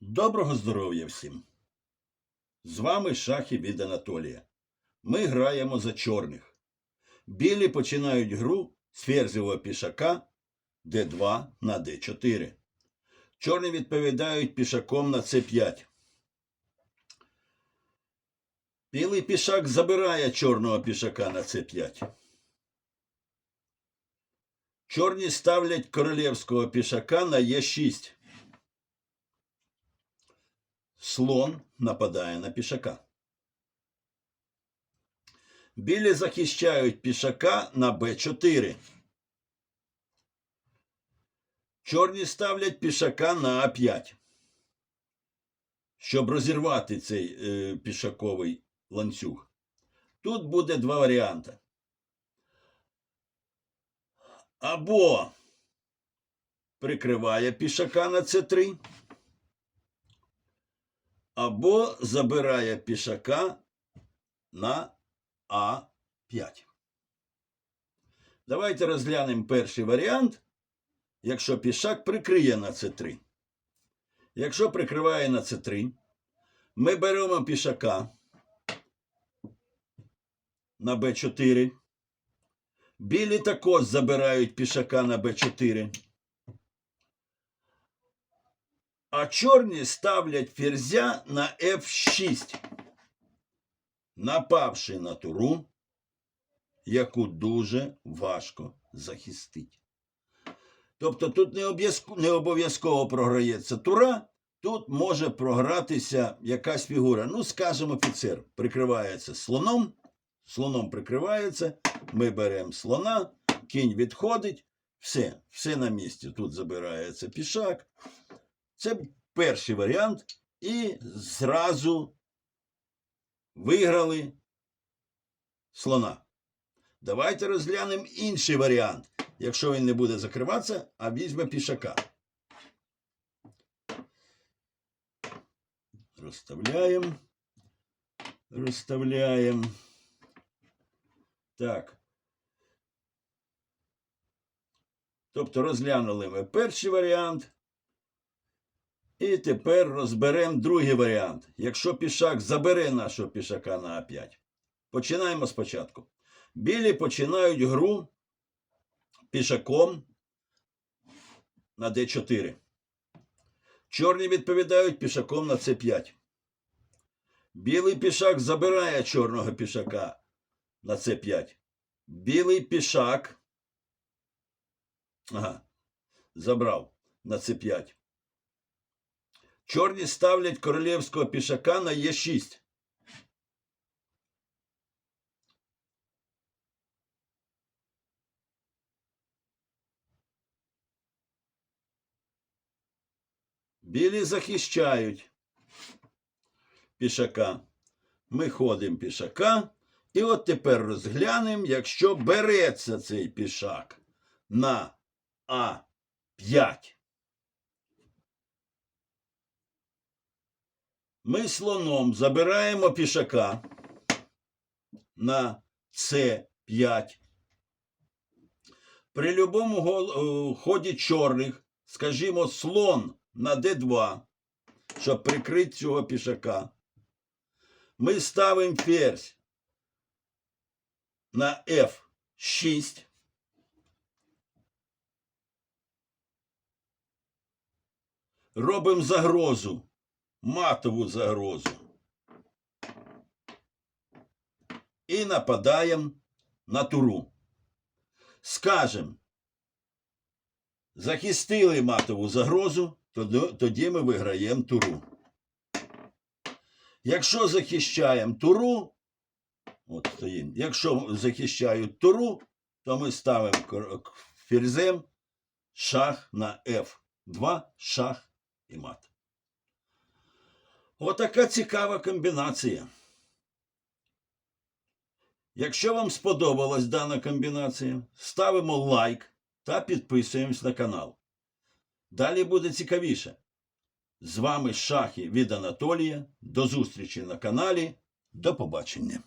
Доброго здоров'я всім! З вами шахи від Анатолія. Ми граємо за чорних. Білі починають гру з ферзевого пішака d2 на d4. Чорні відповідають пішаком на c5. Білий пішак забирає чорного пішака на c5. Чорні ставлять королівського пішака на e6. Слон нападає на пішака. Білі захищають пішака на Б4. Чорні ставлять пішака на А5. Щоб розірвати цей е, пішаковий ланцюг. Тут буде два варіанти. Або прикриває пішака на С3 або забирає пішака на А5. Давайте розглянемо перший варіант, якщо пішак прикриє на С3. Якщо прикриває на С3, ми беремо пішака на Б4. Білі також забирають пішака на Б4. А чорні ставлять ферзя на F6, напавши на туру, яку дуже важко захистити. Тобто тут не обов'язково, програється тура, тут може програтися якась фігура. Ну, скажімо, офіцер прикривається слоном, слоном прикривається, ми беремо слона, кінь відходить, все, все на місці. Тут забирається пішак. Це перший варіант. І зразу виграли слона. Давайте розглянемо інший варіант. Якщо він не буде закриватися, а візьме пішака. Розставляємо. Розставляємо. Так. Тобто розглянули ми перший варіант. І тепер розберемо другий варіант. Якщо пішак забере нашого пішака на А5. Починаємо спочатку. Білі починають гру пішаком на Д4. Чорні відповідають пішаком на С5. Білий пішак забирає чорного пішака на С5. Білий пішак. Ага, забрав на С5. Чорні ставлять королівського пішака на Е6. Білі захищають пішака. Ми ходимо пішака. І от тепер розглянемо, якщо береться цей пішак на А5. Ми слоном забираємо пішака на С5. При любому е, ході чорних, скажімо, слон на Д2, щоб прикрити цього пішака. Ми ставимо ферзь на F6. Робимо загрозу матову загрозу. І нападаємо на туру. Скажем, захистили матову загрозу, тоді- ми виграємо туру. Якщо захищаємо туру, от стоїмо, якщо захищають туру, то ми ставимо ферзем шах на F2, шах і мат. Отака цікава комбінація. Якщо вам сподобалась дана комбінація, ставимо лайк та підписуємось на канал. Далі буде цікавіше. З вами Шахи від Анатолія. До зустрічі на каналі. До побачення.